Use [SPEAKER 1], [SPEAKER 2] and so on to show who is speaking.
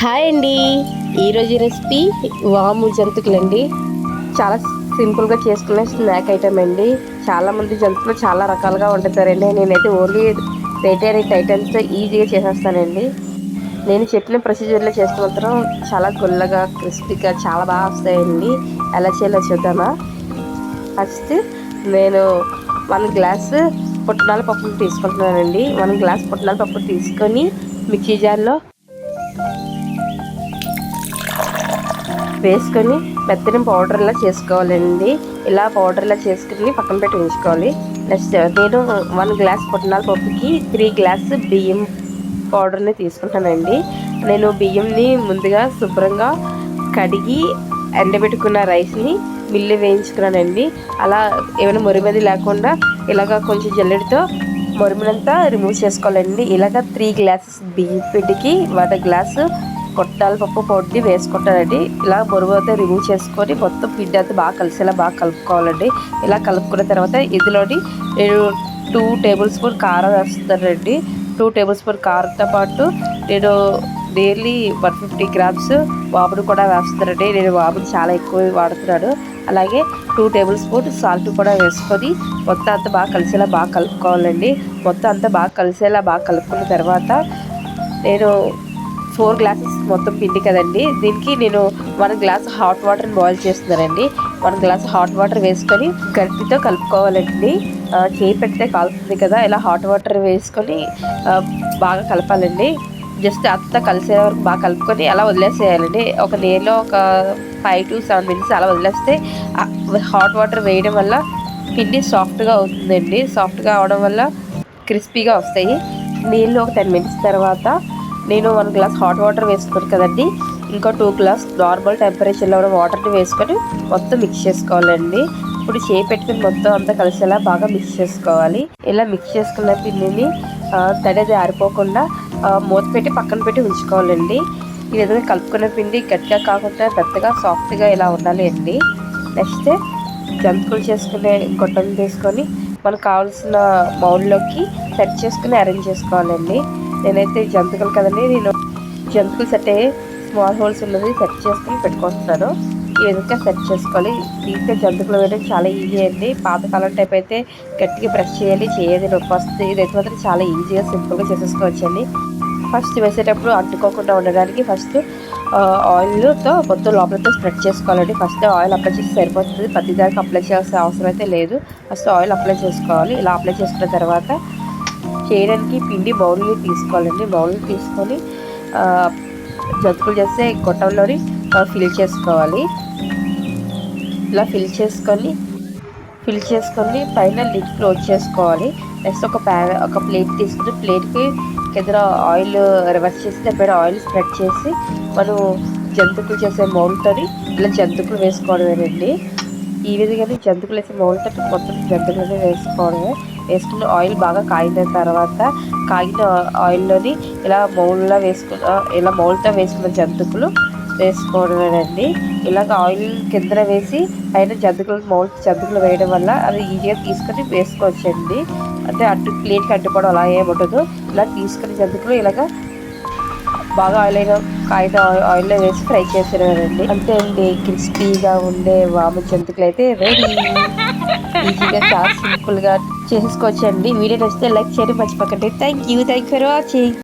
[SPEAKER 1] Hi అండి. ఈరోజు recipe వాము జంతుకులండి. చాలా సింపుల్గా చేసుకునే స్నాక్ ఐటమ్ అండి. చాలామంది జంతువులు చాలా రకాలుగా వండుతారండి. నేనైతే ఓన్లీ వెజిటేరియన్ ఐటమ్స్తో ఈజీగా చేసేస్తానండి. నేను చెప్పిన ప్రొసీజర్లో చేస్తే మాత్రం చాలా గుల్లగా క్రిస్పీగా చాలా బాగా వస్తాయండి. ఎలా చేయాలో చూద్దామా? ఫస్ట్ నేను వన్ గ్లాస్ పుట్నాల పప్పులు తీసుకుంటున్నానండి. వన్ గ్లాస్ పుట్నాల పప్పు తీసుకొని మిక్సీ జార్లో వేసుకొని మెత్తని పౌడర్లా చేసుకోవాలండి. ఇలా పౌడర్లా చేసుకుని పక్కన పెట్టి ఉంచుకోవాలి. నెక్స్ట్ నేను వన్ గ్లాస్ పుట్నాల పప్పుకి త్రీ గ్లాస్ బియ్యం పౌడర్ని తీసుకుంటానండి. నేను బియ్యంని ముందుగా శుభ్రంగా కడిగి ఎండబెట్టుకున్న రైస్ని మిల్లు వేయించుకున్నానండి. అలా ఏమైనా మురిమది లేకుండా ఇలాగ కొంచెం జల్లెడితో మురిమినంతా రిమూవ్ చేసుకోవాలండి. ఇలాగ త్రీ గ్లాసెస్ బియ్యం పిండికి వన్ గ్లాసు కొట్టాల పప్పు పొడి వేసుకుంటానండి ఇలా బొరుగు రిమూవ్ చేసుకొని మొత్తం పిండి అంతా బాగా కలిసేలా బాగా కలుపుకోవాలండి. ఇలా కలుపుకున్న తర్వాత ఇందులోని నేను టూ టేబుల్ స్పూన్ కారం వేస్తానండి టూ టేబుల్ స్పూన్ కారంతో పాటు నేను డైలీ వన్ ఫిఫ్టీ గ్రామ్స్ వామును కూడా వేస్తానండి నేను వామును చాలా ఎక్కువ వాడుతున్నాను. అలాగే టూ టేబుల్ స్పూన్ సాల్ట్ కూడా వేసుకొని మొత్తం అంతా బాగా కలిసేలా బాగా కలుపుకోవాలండి. మొత్తం అంతా బాగా కలిసేలా బాగా కలుపుకున్న తర్వాత నేను ఫోర్ గ్లాసెస్ మొత్తం పిండి కదండి. దీనికి నేను వన్ గ్లాస్ హాట్ వాటర్ని బాయిల్ చేస్తున్నానండి. వన్ గ్లాస్ హాట్ వాటర్ వేసుకొని గట్టితో కలుపుకోవాలండి. చేయి పెడితే కాలుతుంది కదా ఇలా హాట్ వాటర్ వేసుకొని బాగా కలపాలండి. జస్ట్ అంతా కలిసే వరకు బాగా కలుపుకొని అలా వదిలేసేయాలండి. ఒక నీళ్ళలో ఒక ఫైవ్ టు సెవెన్ మినిట్స్ అలా వదిలేస్తే హాట్ వాటర్ వేయడం వల్ల పిండి సాఫ్ట్గా అవుతుందండి. సాఫ్ట్గా అవడం వల్ల క్రిస్పీగా వస్తాయి. నీళ్ళు ఒక టెన్ మినిట్స్ తర్వాత నేను వన్ గ్లాస్ హాట్ వాటర్ వేసుకున్నాను కదండి ఇంకా టూ గ్లాస్ నార్మల్ టెంపరేచర్లో ఉన్న వాటర్ని వేసుకొని మొత్తం మిక్స్ చేసుకోవాలండి. ఇప్పుడు చేయి పెట్టుకుని మొత్తం అంతా కలిసేలా బాగా మిక్స్ చేసుకోవాలి. ఇలా మిక్స్ చేసుకున్న పిండిని తడేది ఆరిపోకుండా మూత పెట్టి పక్కన పెట్టి ఉంచుకోవాలండి. ఈ విధంగా కలుపుకున్న పిండి గట్టిగా కాకుండా పెద్దగా సాఫ్ట్గా ఇలా ఉండాలి అండి. నెక్స్ట్ జంతుకులు చేసుకునే గొట్టలు తీసుకొని మనకు కావాల్సిన మౌల్లోకి సెట్ చేసుకుని అరేంజ్ చేసుకోవాలండి. నేనైతే జంతికలు కదండి నేను జంతుకులు సెట్ అయ్యి స్మాల్ హోల్స్ ఉన్నది సెట్ చేసుకుని పెట్టుకుంటున్నాను ఈ విధంగా సెట్ చేసుకోవాలి. దీంట్లో జంతుకులు వేయడం చాలా ఈజీ అండి. పాతకాలం టైప్ అయితే గట్టిగా ప్రెస్ చేయాలి చేయది నొప్పి వస్తుంది. ఇదైతే మాత్రం చాలా ఈజీగా సింపుల్గా చేసేసుకోవచ్చండి. ఫస్ట్ వేసేటప్పుడు అంటుకోకుండా ఉండడానికి ఫస్ట్ ఆయిల్తో మొత్తం లోపలతో స్ప్రెడ్ చేసుకోవాలండి. ఫస్ట్ ఆయిల్ అప్లై చేసి సరిపోతుంది. ప్రతిదానికి అప్లై చేయాల్సిన అవసరం అయితే లేదు. ఫస్ట్ ఆయిల్ అప్లై చేసుకోవాలి. ఇలా అప్లై చేసుకున్న తర్వాత చేయడానికి పిండి బౌల్ని తీసుకోవాలండి. బౌల్ని తీసుకొని జంతుకులు చేస్తే గొట్టంలోని ఫిల్ చేసుకోవాలి. ఇలా ఫిల్ చేసుకొని ఫిల్ చేసుకొని పైన లిడ్ క్లోజ్ చేసుకోవాలి. నెక్స్ట్ ఒక ప్యా ఒక ప్లేట్ తీసుకుని ప్లేట్కి కింద ఆయిల్ రివర్స్ చేసి దానిపైన ఆయిల్ స్ప్రెడ్ చేసి మనం జంతుకులు చేసే మౌల్తోని ఇలా జంతుకులు వేసుకోవడమేనండి. ఈ విధంగానే జంతుకులు వేసే మౌల్తో మొత్తం జంతుకులు వేసుకోవడమే. వేసుకున్న ఆయిల్ బాగా కాగిన తర్వాత కాగిన ఆయిల్లోని ఇలా మౌల్లా వేసుకున్న ఇలా మౌల్తో వేసుకున్న జంతుకులు వేసుకోవడమేనండి. ఇలాగ ఆయిల్ కింద వేసి పైన జంతుకులు మౌల్ జంతుకులు వేయడం వల్ల అది ఈజీగా తీసుకొని వేసుకోవచ్చండి. అంటే అడ్డు ప్లేట్కి అడ్డుకోవడం అలా ఏముండదు. ఇలా తీసుకుని జంతుకులు ఇలాగ బాగా ఆయిల్ అయిన ఆయిల్ ఆయిల్లో వేసి ఫ్రై చేసేవారండి. అంతే అండి క్రిస్పీగా ఉండే వాము జంతుకులు అయితే రెడీ. ఈజీగా చాలా సింపుల్గా చేసుకోవచ్చండి. వీడియో నచ్చితే లైక్ చేయడం మర్చిపోకండి. Thank you thank for watching